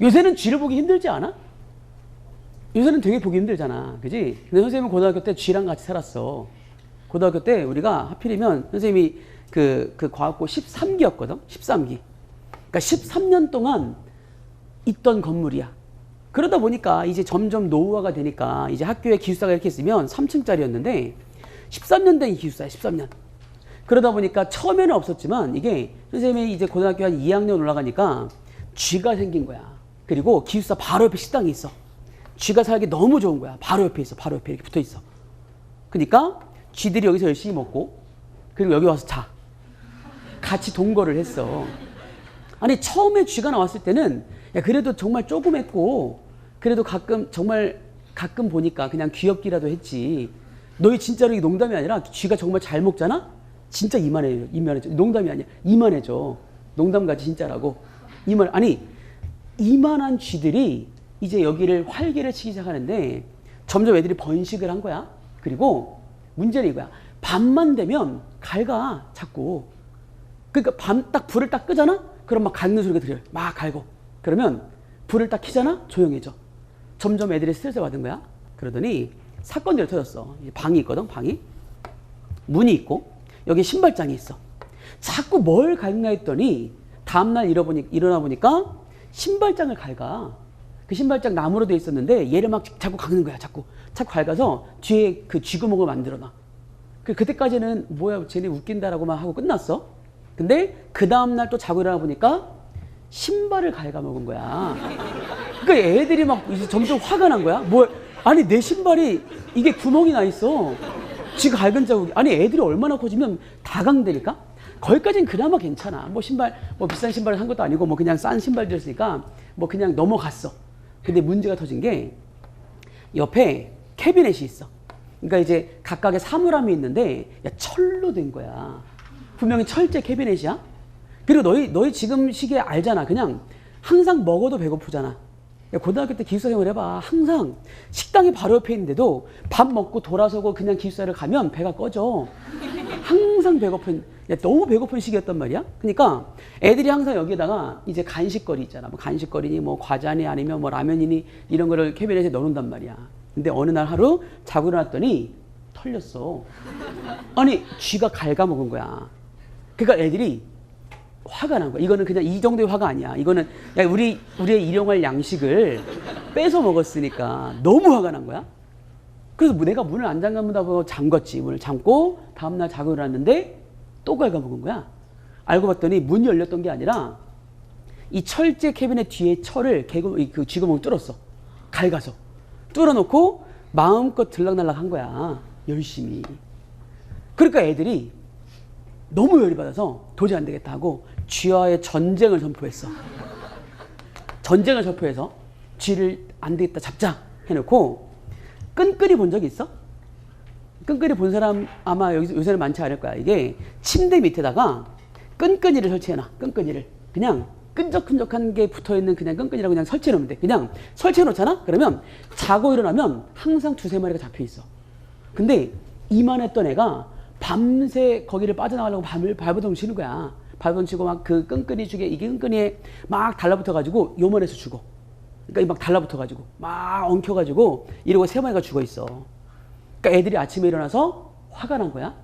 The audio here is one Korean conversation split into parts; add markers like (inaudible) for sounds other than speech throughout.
요새는 쥐를 보기 힘들지 않아? 요새는 되게 보기 힘들잖아. 그지? 근데 선생님은 고등학교 때 쥐랑 같이 살았어. 고등학교 때 우리가 하필이면 선생님이 그, 그 과학고 13기였거든? 13기. 그러니까 13년 동안 있던 건물이야. 그러다 보니까 이제 점점 노후화가 되니까 이제 학교에 기숙사가 이렇게 있으면 3층짜리였는데 13년 된 기숙사야, 13년. 그러다 보니까 처음에는 없었지만 이게 선생님이 이제 고등학교 한 2학년 올라가니까 쥐가 생긴 거야. 그리고 기숙사 바로 옆에 식당이 있어. 쥐가 살기 너무 좋은 거야. 바로 옆에 있어. 바로 옆에 이렇게 붙어 있어. 그러니까 쥐들이 여기서 열심히 먹고 그리고 여기 와서 자. 같이 동거를 했어. 아니 처음에 쥐가 나왔을 때는 야 그래도 정말 조그맸고 그래도 가끔 정말 가끔 보니까 그냥 귀엽기라도 했지. 너희 진짜로 이게 농담이 아니라 쥐가 정말 잘 먹잖아. 진짜 이만해 이만해져. 농담이 아니야. 이만해져. 농담같이 진짜라고. 이만 아니 이만한 쥐들이 이제 여기를 활개를 치기 시작하는데 점점 애들이 번식을 한 거야. 그리고 문제는 이거야. 밤만 되면 갈가 자꾸. 그러니까 밤 딱 불을 딱 끄잖아? 그럼 막 갉는 소리가 들려요. 막 갈고. 그러면 불을 딱 켜잖아? 조용해져. 점점 애들이 스트레스 받은 거야. 그러더니 사건들이 터졌어. 방이 있거든, 방이. 문이 있고, 여기 신발장이 있어. 자꾸 뭘 갈나 했더니, 다음날 일어보니, 일어나 보니까 신발장을 갈가. 그 신발장 나무로 돼 있었는데, 얘를 막 자꾸 깎는 거야, 자꾸. 자꾸 갈가서 뒤에 그 쥐구멍을 만들어 놔. 그, 그때까지는 뭐야, 쟤네 웃긴다라고만 하고 끝났어. 근데 그 다음 날 또 자고 일어나 보니까 신발을 갉아먹은 거야. 그러니까 애들이 막 이제 점점 화가 난 거야. 뭘 아니 내 신발이 이게 구멍이 나 있어. 지가 갉은 자국이 아니 애들이 얼마나 커지면 다 강대니까 거기까지는 그나마 괜찮아. 뭐 신발 뭐 비싼 신발을 산 것도 아니고 뭐 그냥 싼 신발들이었으니까 뭐 그냥 넘어갔어. 근데 문제가 터진 게 옆에 캐비넷이 있어. 그러니까 이제 각각의 사물함이 있는데 야 철로 된 거야. 분명히 철제 캐비넷이야. 그리고 너희 너희 지금 시기에 알잖아. 그냥 항상 먹어도 배고프잖아. 야, 고등학교 때 기숙사 생활 해봐. 항상 식당이 바로 옆에 있는데도 밥 먹고 돌아서고 그냥 기숙사를 가면 배가 꺼져. 항상 배고픈, 야, 너무 배고픈 시기였단 말이야. 그러니까 애들이 항상 여기에다가 이제 간식거리 있잖아. 뭐 간식거리니 뭐 과자니 아니면 뭐 라면이니 이런 거를 캐비넷에 넣어놓는단 말이야. 근데 어느 날 하루 자고 일어났더니 털렸어. 아니, 쥐가 갉아먹은 거야. 그러니까 애들이 화가 난 거야. 이거는 그냥 이 정도의 화가 아니야. 이거는 야, 우리 우리의 일용할 양식을 (laughs) 뺏어 먹었으니까 너무 화가 난 거야. 그래서 뭐 내가 문을 안 잠가보다고 잠갔지. 문을 잠고 다음 날 자고 일어났는데 또 갉아먹은 거야. 알고 봤더니 문이 열렸던 게 아니라 이 철제 캐비넷 뒤에 철을 개구 그 쥐구멍을 뚫었어. 갉아서 뚫어놓고 마음껏 들락날락 한 거야. 열심히. 그러니까 애들이 너무 열이 받아서 도저히 안 되겠다 하고 쥐와의 전쟁을 선포했어. 전쟁을 선포해서 쥐를 안 되겠다 잡자 해놓고 끈끈이 본 적 있어? 끈끈이 본 사람 아마 여기서 요새는 많지 않을 거야. 이게 침대 밑에다가 끈끈이를 설치해놔. 끈끈이를 그냥 끈적끈적한 게 붙어있는 그냥 끈끈이라고 그냥 설치해놓으면 돼. 그냥 설치해놓잖아? 그러면 자고 일어나면 항상 두세 마리가 잡혀있어. 근데 이만했던 애가 밤새 거기를 빠져나가려고 밤을 발버둥 치는 거야. 발버둥 치고 막 그 끈끈이 죽에 이게 끈끈이에 막 달라붙어가지고 요만해서 죽어. 그러니까 막 달라붙어가지고 막 엉켜가지고 이러고 세 마리가 죽어 있어. 그러니까 애들이 아침에 일어나서 화가 난 거야.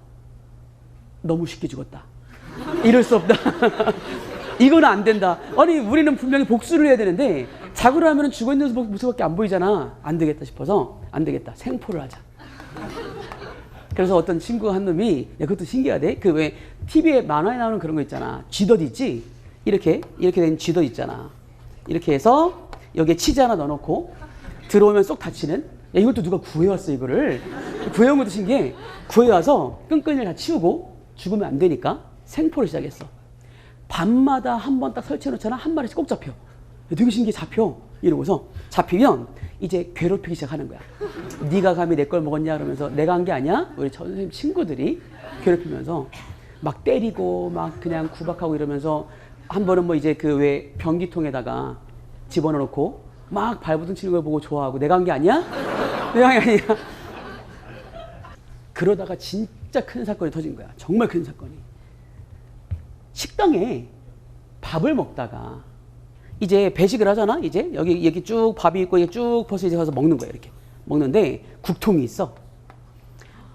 너무 쉽게 죽었다. 이럴 수 없다. (laughs) 이거는 안 된다. 아니 우리는 분명히 복수를 해야 되는데 자고 일어나면 죽어 있는 모습밖에 안 보이잖아. 안 되겠다 싶어서 안 되겠다. 생포를 하자. 그래서 어떤 친구 한 놈이 야, 그것도 신기하대. 그 왜 TV에 만화에 나오는 그런 거 있잖아. 쥐덫 있지? 이렇게 이렇게 된 쥐덫 있잖아. 이렇게 해서 여기에 치즈 하나 넣어놓고 들어오면 쏙 닫히는. 야, 이것도 누가 구해왔어 이거를. 구해온 것도 신기해. 구해와서 끈끈이를 다 치우고 죽으면 안 되니까 생포를 시작했어. 밤마다 한 번 딱 설치해놓잖아. 한 마리씩 꼭 잡혀. 야, 되게 신기해 잡혀. 이러고서 잡히면 이제 괴롭히기 시작하는 거야. 네가 감히 내 걸 먹었냐 그러면서 내가 한 게 아니야? 우리 선생님 친구들이 괴롭히면서 막 때리고 막 그냥 구박하고 이러면서 한 번은 뭐 이제 그 왜 변기통에다가 집어넣고 막 발부둥 치는 걸 보고 좋아하고 내가 한 게 아니야? 내가 한 게 아니야? 그러다가 진짜 큰 사건이 터진 거야. 정말 큰 사건이. 식당에 밥을 먹다가 이제 배식을 하잖아. 이제 여기 여기 쭉 밥이 있고 이게 쭉 퍼서 이제 가서 먹는 거야 이렇게 먹는데 국통이 있어.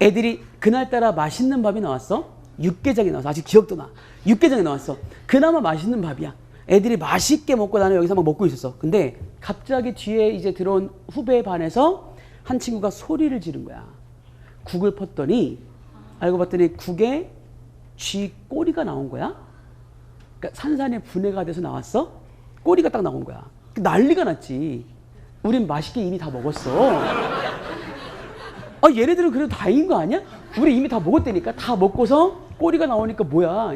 애들이 그날따라 맛있는 밥이 나왔어. 육개장이 나왔어. 아직 기억도 나. 육개장이 나왔어. 그나마 맛있는 밥이야. 애들이 맛있게 먹고 나는 여기서 막 먹고 있었어. 근데 갑자기 뒤에 이제 들어온 후배 반에서 한 친구가 소리를 지른 거야. 국을 펐더니 알고 봤더니 국에 쥐 꼬리가 나온 거야. 그러니까 산산에 분해가 돼서 나왔어. 꼬리가 딱 나온 거야. 난리가 났지. 우린 맛있게 이미 다 먹었어. 아, 얘네들은 그래도 다행인 거 아니야? 우리 이미 다 먹었다니까. 다 먹고서 꼬리가 나오니까 뭐야.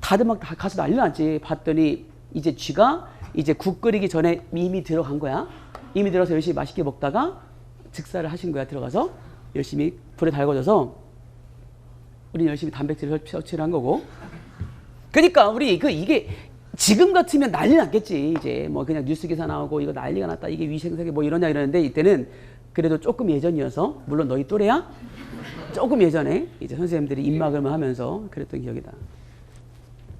다들 막 다 가서 난리 났지. 봤더니 이제 쥐가 이제 국 끓이기 전에 이미 들어간 거야. 이미 들어서 열심히 맛있게 먹다가 즉사를 하신 거야. 들어가서 열심히 불에 달궈져서 우리 열심히 단백질 섭취를 한 거고. 그러니까 우리 그 이게 지금 같으면 난리 났겠지. 이제 뭐 그냥 뉴스 기사 나오고 이거 난리가 났다. 이게 위생세계 뭐 이러냐 이러는데 이때는 그래도 조금 예전이어서 물론 너희 또래야 조금 예전에 이제 선생님들이 입막음을 하면서 그랬던 기억이다.